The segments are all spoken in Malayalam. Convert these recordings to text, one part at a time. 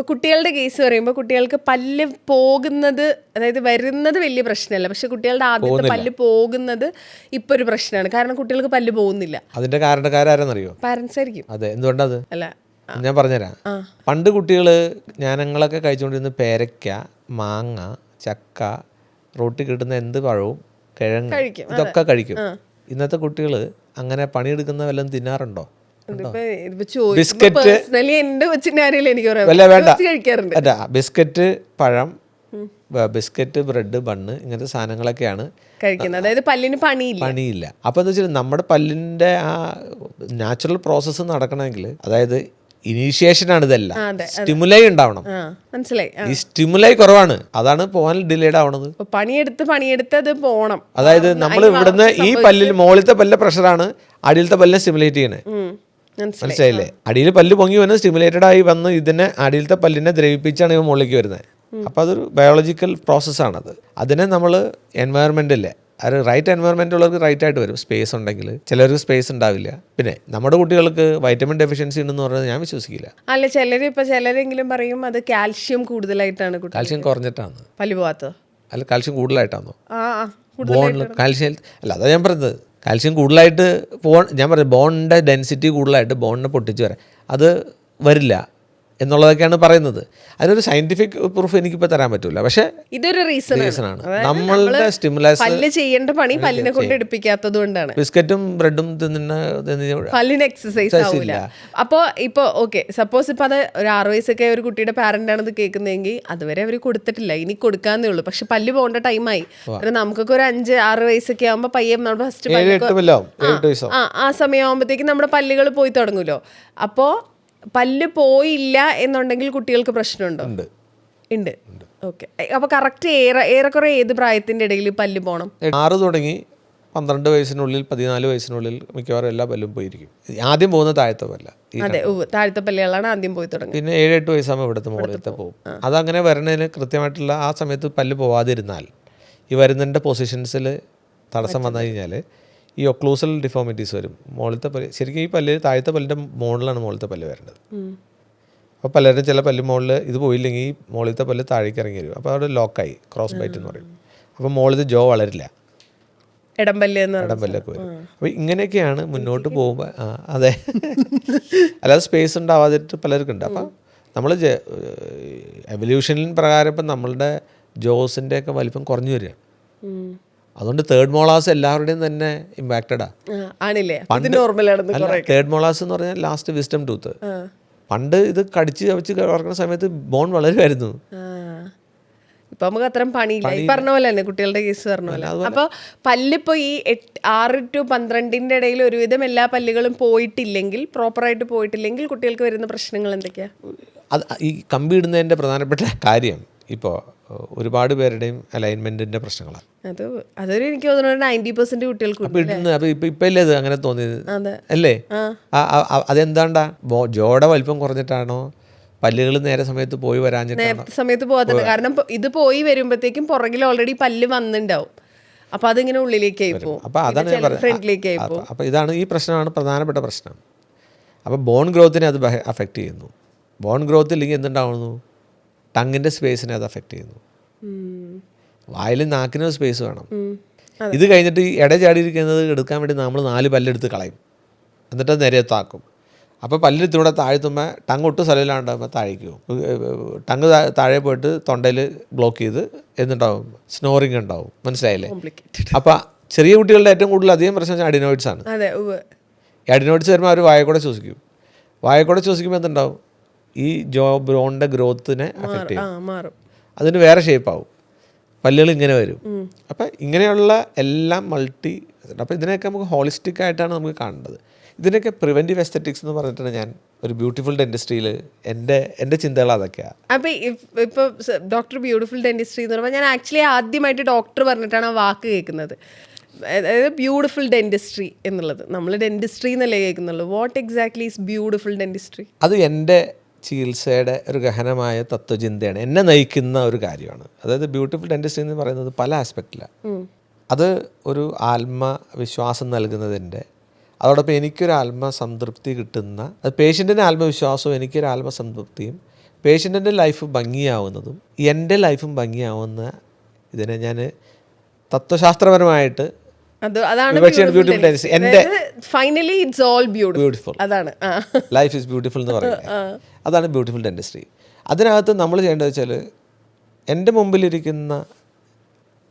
ഇപ്പൊ കുട്ടികളുടെ കേസ് പറയുമ്പോൾ കുട്ടികൾക്ക് പല്ല് പോകുന്നത് അതായത് വരുന്നത് വലിയ പ്രശ്നമല്ല. പക്ഷെ കുട്ടികളുടെ ആദ്യത്തെ പല്ല് പോകുന്നത് ഇപ്പൊ ഒരു പ്രശ്നമാണ്. കാരണം കുട്ടികൾക്ക് പല്ല് പോകുന്നില്ല. അതിന്റെ കാരണക്കാരെന്നറിയോ പാരന്റ്സ് ആയിരിക്കും. അതെ. എന്തുകൊണ്ടത്? അല്ല ഞാൻ പറഞ്ഞുതരാം. പണ്ട് കുട്ടികൾ ഞാനങ്ങളൊക്കെ കഴിച്ചുകൊണ്ടിരുന്ന പേരക്ക മാങ്ങ ചക്ക റോട്ടിൽ കിട്ടുന്ന എന്ത് പഴവും കിഴങ്ങ് ഇതൊക്കെ കഴിക്കും. ഇന്നത്തെ കുട്ടികൾ അങ്ങനെ പണിയെടുക്കുന്ന വല്ലതും തിന്നാറുണ്ടോ? ബിസ്ക്കറ്റ് എന്റെ കൊച്ചിന്റെ കാര്യമില്ല എനിക്ക് വേണ്ട. കഴിക്കാറുണ്ട്. അല്ല ബിസ്ക്കറ്റ് പഴം ബിസ്ക്കറ്റ് ബ്രെഡ് ബണ്ണ് ഇങ്ങനത്തെ സാധനങ്ങളൊക്കെയാണ്. കഴിക്കുന്നത്. അതായത് പല്ലിന് പണിയില്ല. പണിയില്ല. അപ്പോൾ എന്താ വെച്ചാൽ നമ്മുടെ പല്ലിന്റെ ആ നാച്ചുറൽ പ്രോസസ്സ് നടക്കണമെങ്കിൽ അതായത് ഇനീഷ്യേഷനാണ് ഇതെല്ലാം. സ്റ്റിമുലൈ ഉണ്ടാവണം. മനസ്സിലായി. ഈ സ്റ്റിമുലൈ കുറവാണ്. അതാണ് പോകാൻ ഡിലേഡ് ആവണത്. പണിയെടുത്ത് പണിയെടുത്ത് അത് പോണം. അതായത് നമ്മൾ ഇവിടുന്ന് ഈ പല്ലിൽ മുകളിലത്തെ പല്ലിലെ പ്രഷറാണ് അടിയിലത്തെ പല്ലിനെ സ്റ്റിമുലേറ്റ് ചെയ്യണേ. മനസ്സിലായില്ലേ? അടിയിൽ പല്ല് പൊങ്ങി വന്ന് സ്റ്റിമുലേറ്റഡ് ആയി വന്ന് ഇതിനെ അടിയിലത്തെ പല്ലിനെ ദ്രവിപ്പിച്ചാണ് ഇവ മുകളിലേക്ക് വരുന്നത്. അപ്പോൾ അതൊരു ബയോളജിക്കൽ പ്രോസസ്സാണത് അതിനെ നമ്മൾ എൻവയറമെന്റില്ലേ അത് റൈറ്റ് എൻവയറമെന്റ് ഉള്ളവർക്ക് റൈറ്റ് ആയിട്ട് വരും. സ്പേസ് ഉണ്ടെങ്കിൽ. ചിലർക്ക് സ്പേസ് ഉണ്ടാവില്ല. പിന്നെ നമ്മുടെ കുട്ടികൾക്ക് വൈറ്റമിൻ ഡെഫിഷ്യൻസി ഉണ്ടെന്ന് പറഞ്ഞാൽ ഞാൻ വിശ്വസിക്കില്ല. അല്ല ചിലർ ഇപ്പൊ ചിലരെങ്കിലും പറയും അത് കാൽഷ്യം കൂടുതലായിട്ടാണ് കാൽഷ്യം കുറഞ്ഞിട്ടാണ് പല്ല് പോവാത്തത്. അല്ല കാൽഷ്യം കൂടുതലായിട്ടാണോ. ബോണിൽ കാൽഷ്യം അല്ല അതാ ഞാൻ പറഞ്ഞത്. കാൽഷ്യം കൂടുതലായിട്ട് ബോൺ ഞാൻ പറയാം ബോണിന്റെ ഡെൻസിറ്റി കൂടുതലായിട്ട് ബോണിനെ പൊട്ടിച്ച് വരാം. അത് വരില്ല. എന്നുള്ളതൊക്കെയാണ് പറയുന്നത്. അതിനൊരു സയന്റിഫിക് പ്രൂഫ് എനിക്കിപ്പോൾ തരാൻ പറ്റൂല. പക്ഷേ ഇതൊരു റീസൺ റീസൺ ആണ്. നമ്മളുടെ സ്റ്റിമുലസ് പല്ല് ചെയ്യേണ്ട പണി പല്ലിനെ കൊണ്ട് എടുപ്പിക്കാത്തത് കൊണ്ടാണ്. ബിസ്ക്കറ്റും ബ്രെഡും തിന്നുന്ന പല്ലിന് എക്സസൈസ് ആവില്ല അപ്പോൾ ഇപ്പോൾ ഓക്കെ സപ്പോസ് ഇപ്പൊ അത് ഒരു ആറ് വയസ്സൊക്കെ ഒരു കുട്ടിയുടെ പാരന്റ് ആണ് ഇത് കേൾക്കുന്നതെങ്കിൽ അതുവരെ അവർ കൊടുത്തിട്ടില്ല. ഇനി കൊടുക്കാന്നേ ഉള്ളൂ. പക്ഷെ പല്ല് പോകേണ്ട ടൈമായി നമുക്കൊക്കെ ഒരു അഞ്ച് ആറ് വയസ്സൊക്കെ ആകുമ്പോൾ പയ്യെ നമ്മുടെ ഫസ്റ്റ് ആ ആ സമയമാകുമ്പോഴത്തേക്കും നമ്മുടെ പല്ലുകൾ പോയി തുടങ്ങുമല്ലോ. അപ്പോൾ പല്ല് പോയില്ല എന്നുണ്ടെങ്കിൽ കുട്ടികൾക്ക് പ്രശ്നമുണ്ടോ? ഉണ്ട്. ഉണ്ട്. ഓക്കെ. അപ്പൊ കറക്റ്റ് ഏറെ ഏറെക്കുറെ ഏത് പ്രായത്തിന്റെ ഇടയിൽ പല്ല് പോണം? ആറ് തുടങ്ങി. പന്ത്രണ്ട് വയസ്സിനുള്ളിൽ പതിനാല് വയസ്സിനുള്ളിൽ മിക്കവാറും എല്ലാ പല്ലും പോയിരിക്കും. ആദ്യം പോകുന്ന താഴത്തെ പല്ല അതെ. താഴത്തെ പല്ലുകളാണ് ആദ്യം പോയി തുടങ്ങുന്നത് പിന്നെ ഏഴ് എട്ട് വയസ്സാകുമ്പോൾ ഇവിടുത്തെ മുകളിലത്തെ പോകും. അതങ്ങനെ വരുന്നതിന് കൃത്യമായിട്ടുള്ള ആ സമയത്ത് പല്ല് പോവാതിരുന്നാൽ ഈ വരുന്നതിന്റെ പൊസിഷൻസിൽ തടസ്സം വന്നു കഴിഞ്ഞാൽ ഈ ഒക്ലൂസൽ ഡിഫോമിറ്റീസ് വരും. മുകളിലത്തെ പല്ല് ശരിക്കും ഈ പല്ല് താഴത്തെ പല്ലിന്റെ മുകളിലാണ് മുകളിലത്തെ പല്ല് വരേണ്ടത്. അപ്പോൾ പലരും ചില പല്ല് മുകളിൽ ഇത് പോയില്ലെങ്കിൽ ഈ മുകളിലത്തെ പല്ല് താഴേക്ക് ഇറങ്ങി വരും. അപ്പോൾ അവിടെ ലോക്കായി ക്രോസ് ബൈറ്റ് എന്ന് പറയും. അപ്പോൾ മുകളിലത്തെ ജോ വളരില്ല. ഇടംപല്ല് എന്ന് ഇടം പല്ലൊക്കെ വരും. അപ്പോൾ ഇങ്ങനെയൊക്കെയാണ് മുന്നോട്ട് പോകുമ്പോൾ ആ അതെ. അല്ലാതെ സ്പേസ് ഉണ്ടാവാതിട്ട് പലർക്കും ഉണ്ട്. അപ്പം നമ്മൾ എവല്യൂഷനിൽ പ്രകാരം ഇപ്പം നമ്മളുടെ ജോസിന്റെ ഒക്കെ വലിപ്പം കുറഞ്ഞു വരികയാണ്. അതുകൊണ്ട് തേർഡ് മോളാസ് എല്ലാവരുടെയും തന്നെ ഇമ്പാക്റ്റഡാ ആണില്ലേ? തേർഡ് മോളാസ് എന്ന് പറഞ്ഞാൽ ലാസ്റ്റ് വിസ്റ്റം ടൂത്ത് പണ്ട് ഇത് കടിച്ച് കവച്ച് കിടക്കുന്ന സമയത്ത് ബോൺ വളരുമായിരുന്നു. ഇപ്പൊ നമുക്ക് അത്രയും പണിയില്ല. ഈ പറഞ്ഞ പോലെ തന്നെ കുട്ടികളുടെ കേസ് പറഞ്ഞ പോലെ? അപ്പൊ പല്ലിപ്പോ ഈ എട്ട് ആറ് ടു പന്ത്രണ്ടിന്റെ ഇടയിൽ ഒരുവിധം എല്ലാ പല്ലുകളും പോയിട്ടില്ലെങ്കിൽ പ്രോപ്പർ ആയിട്ട് പോയിട്ടില്ലെങ്കിൽ കുട്ടികൾക്ക് വരുന്ന പ്രശ്നങ്ങൾ എന്തൊക്കെയാ? അത് ഈ കമ്പി ഇടുന്നതിന്റെ പ്രധാനപ്പെട്ട കാര്യം ഇപ്പോൾ ഒരുപാട് പേരുടെയും അലൈൻമെന്റിന്റെ പ്രശ്നങ്ങളാണ്. അത് അതൊരു എനിക്ക് തോന്നുന്നു നയന്റി പെർസെന്റ് കുട്ടികൾക്ക് ഇടുന്ന ഇപ്പം ഇപ്പം അങ്ങനെ തോന്നിയത്? അല്ലേ? അതെന്താണ്ടാ? ബോ വലിപ്പം കുറഞ്ഞിട്ടാണോ? പല്ലുകൾ നേരെ സമയത്ത് പോയി വരാഞ്ഞിട്ടാണോ? സമയത്ത് പോകാത്തത് കാരണം ഇത് പോയി വരുമ്പോഴത്തേക്കും പുറകിൽ ഓൾറെഡി പല്ല് വന്നിണ്ടാവും. അപ്പൊ അതിങ്ങനെ ഉള്ളിലേക്കായി പോകും അപ്പോൾ അതാണ് ഫ്രണ്ടിലേക്കായി പോകും അപ്പോൾ ഇതാണ് ഈ പ്രശ്നമാണ് പ്രധാനപ്പെട്ട പ്രശ്നം. അപ്പൊ ബോൺ ഗ്രോത്തിനെ അത് അഫക്റ്റ് ചെയ്യുന്നു. ബോൺ ഗ്രോത്ത് ഇല്ലെങ്കിൽ എന്തുണ്ടാവുന്നു? ടങ്ങിന്റെ സ്പേസിനെ അത് അഫക്റ്റ് ചെയ്യുന്നു. വായിലും വായിൽ നാക്കിന് സ്പേസ് വേണം. ഇത് കഴിഞ്ഞിട്ട് ഈ ഇട ചാടിയിരിക്കുന്നത് എടുക്കാൻ വേണ്ടി നമ്മൾ നാല് പല്ലെടുത്ത് കളയും. എന്നിട്ട് അത് നിരത്താക്കും അപ്പോൾ പല്ലെടുത്തൂടെ താഴ്ത്തുമ്പോൾ ടങ് ഒട്ടും സ്ഥലമില്ലാണ്ടാകുമ്പോൾ താഴേക്ക് പോകും. ടങ് താഴെ പോയിട്ട് തൊണ്ടയിൽ ബ്ലോക്ക് ചെയ്ത് എന്നിട്ടാവും. സ്നോറിങ് ഉണ്ടാവും. മനസ്സിലായില്ലേ. അപ്പോൾ ചെറിയ കുട്ടികളുടെ ഏറ്റവും കൂടുതൽ അധികം പ്രശ്നം അഡിനോയിഡ്സ് ആണ്. അഡിനോയിഡ്സ് വരുമ്പോൾ അവർ വായക്കൂടെ ശ്വസിക്കും. വായക്കൂടെ ശ്വസിക്കുമ്പോൾ എന്തുണ്ടാവും? ഈ ജോ ബ്രോണിന്റെ ഗ്രോത്തിനെ അഫക്റ്റ് ചെയ്യും. അതിന് വേറെ ഷേപ്പ് ആവും. പല്ലുകൾ ഇങ്ങനെ വരും. അപ്പം ഇങ്ങനെയുള്ള എല്ലാം മൾട്ടി അപ്പോൾ ഇതിനെയൊക്കെ നമുക്ക് ഹോളിസ്റ്റിക് ആയിട്ടാണ് നമുക്ക് കാണേണ്ടത്. ഇതിനൊക്കെ പ്രിവെന്റീവ് എസ്തറ്റിക്സ് എന്ന് പറഞ്ഞിട്ടാണ് ഞാൻ ഒരു ബ്യൂട്ടിഫുൾ ഡെന്റിസ്ട്രിയിൽ എന്റെ എന്റെ ചിന്തകൾ അതൊക്കെയാണ് അപ്പൊ ഇപ്പോൾ ഇപ്പൊ ഡോക്ടർ ബ്യൂട്ടിഫുൾ ഡെന്റിസ്ട്രി എന്ന് പറയുമ്പോൾ ഞാൻ ആക്ച്വലി ആദ്യമായിട്ട് ഡോക്ടർ പറഞ്ഞിട്ടാണ് ആ വാക്ക് കേൾക്കുന്നത്. അതായത് ബ്യൂട്ടിഫുൾ ഡെന്റിസ്ട്രി എന്നുള്ളത്. നമ്മൾ ഡെന്റിസ്ട്രി എന്നല്ലേ കേൾക്കുന്നുള്ളൂ. What exactly is beautiful dentistry അത് എന്റെ ചികിത്സയുടെ ഒരു ഗഹനമായ തത്വചിന്തയാണ്. എന്നെ നയിക്കുന്ന ഒരു കാര്യമാണ്. അതായത് ബ്യൂട്ടിഫുൾ ഡെന്റിസ്റ്റ് എന്ന് പറയുന്നത് പല ആസ്പെക്റ്റിലാണ് അത് ഒരു ആത്മവിശ്വാസം നൽകുന്നതിന്റെ അതോടൊപ്പം എനിക്കൊരു ആത്മസംതൃപ്തി കിട്ടുന്ന അത് പേഷ്യന്റിന്റെ ആത്മവിശ്വാസവും എനിക്കൊരു ആത്മസംതൃപ്തിയും പേഷ്യന്റിന്റെ ലൈഫ് ഭംഗിയാവുന്നതും എന്റെ ലൈഫും ഭംഗിയാവുന്ന ഇതിനെ ഞാൻ തത്വശാസ്ത്രപരമായിട്ട് അതാണ് ഫൈനലി ഇറ്റ്സ് ഓൾ ബ്യൂട്ടിഫുൾ അതാണ്. ലൈഫ് ഇസ് ബ്യൂട്ടിഫുൾ എന്ന് പറയുന്നത്. അതാണ് ബ്യൂട്ടിഫുൾ ഡെന്റിസ്ട്രി. അതിനകത്ത് നമ്മൾ ചെയ്യേണ്ടത് വെച്ചാൽ എന്റെ മുമ്പിലിരിക്കുന്ന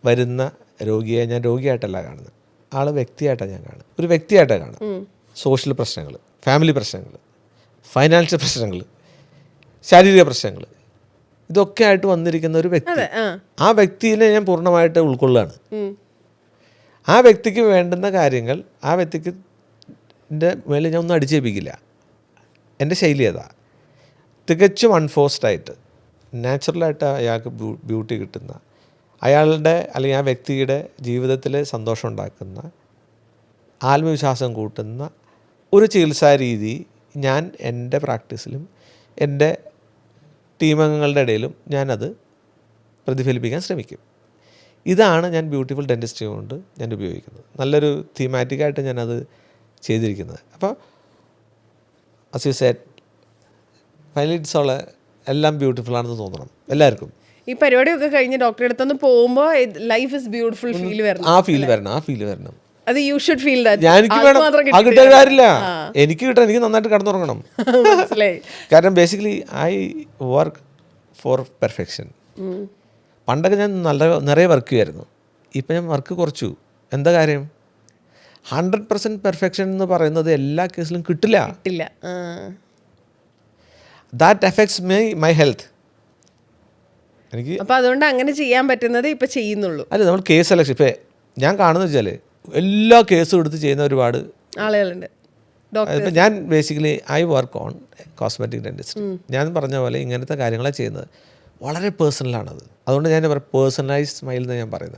വരുന്ന രോഗിയെ ഞാൻ രോഗിയായിട്ടല്ല കാണുന്നത്. ആൾ വ്യക്തിയായിട്ടാണ് ഞാൻ കാണുന്നത്. ഒരു വ്യക്തിയായിട്ടാണ് കാണുന്നത്. സോഷ്യൽ പ്രശ്നങ്ങൾ ഫാമിലി പ്രശ്നങ്ങൾ ഫൈനാൻഷ്യൽ പ്രശ്നങ്ങൾ ശാരീരിക പ്രശ്നങ്ങൾ ഇതൊക്കെ ആയിട്ട് വന്നിരിക്കുന്ന ഒരു വ്യക്തി. ആ. വ്യക്തിയെ ഞാൻ പൂർണമായിട്ട് ഉൾക്കൊള്ളുകയാണ്. ആ വ്യക്തിക്ക് വേണ്ടുന്ന കാര്യങ്ങൾ ആ വ്യക്തിക്ക് എന്റെ മേലെ ഞാൻ ഒന്നും അടിച്ചേൽപ്പിക്കില്ല. എന്റെ ശൈലി അതാ. തികച്ചും അൺഫോഴ്സ്ഡ് ആയിട്ട് നാച്ചുറലായിട്ട് അയാൾക്ക് ബ്യൂട്ടി കിട്ടുന്ന അയാളുടെ അല്ലെങ്കിൽ ആ വ്യക്തിയുടെ ജീവിതത്തിൽ സന്തോഷം ഉണ്ടാക്കുന്ന ആത്മവിശ്വാസം കൂട്ടുന്ന ഒരു ചികിത്സാ രീതി ഞാൻ എന്റെ പ്രാക്ടീസിലും എന്റെ ടീമംഗങ്ങളുടെ ഇടയിലും ഞാനത് പ്രതിഫലിപ്പിക്കാൻ ശ്രമിക്കും. ഇതാണ് ഞാൻ ബ്യൂട്ടിഫുൾ ഡെന്റിസ്റ്റ് കൊണ്ട് ഞാൻ ഉപയോഗിക്കുന്നത്. നല്ലൊരു തീമാറ്റിക്കായിട്ട് ഞാനത് ചെയ്തിരിക്കുന്നത്. അപ്പോൾ അസ് യു സെറ്റ് ഉള്ള എല്ലാം ബ്യൂട്ടിഫുൾ ആണെന്ന് തോന്നണം. എല്ലാവർക്കും. ഈ പരിപാടിയൊക്കെ കഴിഞ്ഞ് ഡോക്ടറെ അടുത്തൊന്ന് പോകുമ്പോൾ ലൈഫ് ഇസ് ബ്യൂട്ടിഫുൾ ഫീൽ വരണം ആ ഫീൽ വരണം ആ ഫീൽ വരണം. അത് യു ഷുഡ് ഫീൽ ദാറ്റ് എനിക്ക് വേണം. ആ കിട്ടാൻ കാര്യമില്ല. എനിക്ക് കിട്ടാൻ എനിക്ക് നന്നായിട്ട് കടന്നുറങ്ങണം. മനസ്സിലായി. കാരണം basically I work for perfection പണ്ടൊക്കെ ഞാൻ നല്ല നിറയെ വർക്ക് ചെയ്യുമായിരുന്നു. ഇപ്പം ഞാൻ വർക്ക് കുറച്ചു. എന്താ കാര്യം? ഹൺഡ്രഡ് പെർസെന്റ് പെർഫെക്ഷൻ എന്ന് പറയുന്നത് എല്ലാ കേസിലും കിട്ടില്ല. ആ. That affects my my health എനിക്ക് അപ്പം അതുകൊണ്ട് അങ്ങനെ ചെയ്യാൻ പറ്റുന്നത് ഇപ്പം ചെയ്യുന്നുള്ളൂ. അല്ല നമ്മൾ കേസ് സെലക്ഷൻ ഇപ്പം ഞാൻ കാണുന്ന വെച്ചാൽ എല്ലാ കേസും എടുത്ത് ചെയ്യുന്ന ഒരുപാട് ആളുകളുണ്ട്. ഇപ്പം ഞാൻ basically I work on cosmetic dentist ഞാൻ പറഞ്ഞ പോലെ ഇങ്ങനത്തെ കാര്യങ്ങളാണ് ചെയ്യുന്നത്. വളരെ പേഴ്സണലാണത് അതുകൊണ്ട് ഞാൻ പേഴ്സണലൈസ് സ്മൈൽ എന്ന് ഞാൻ പറയുന്നത്.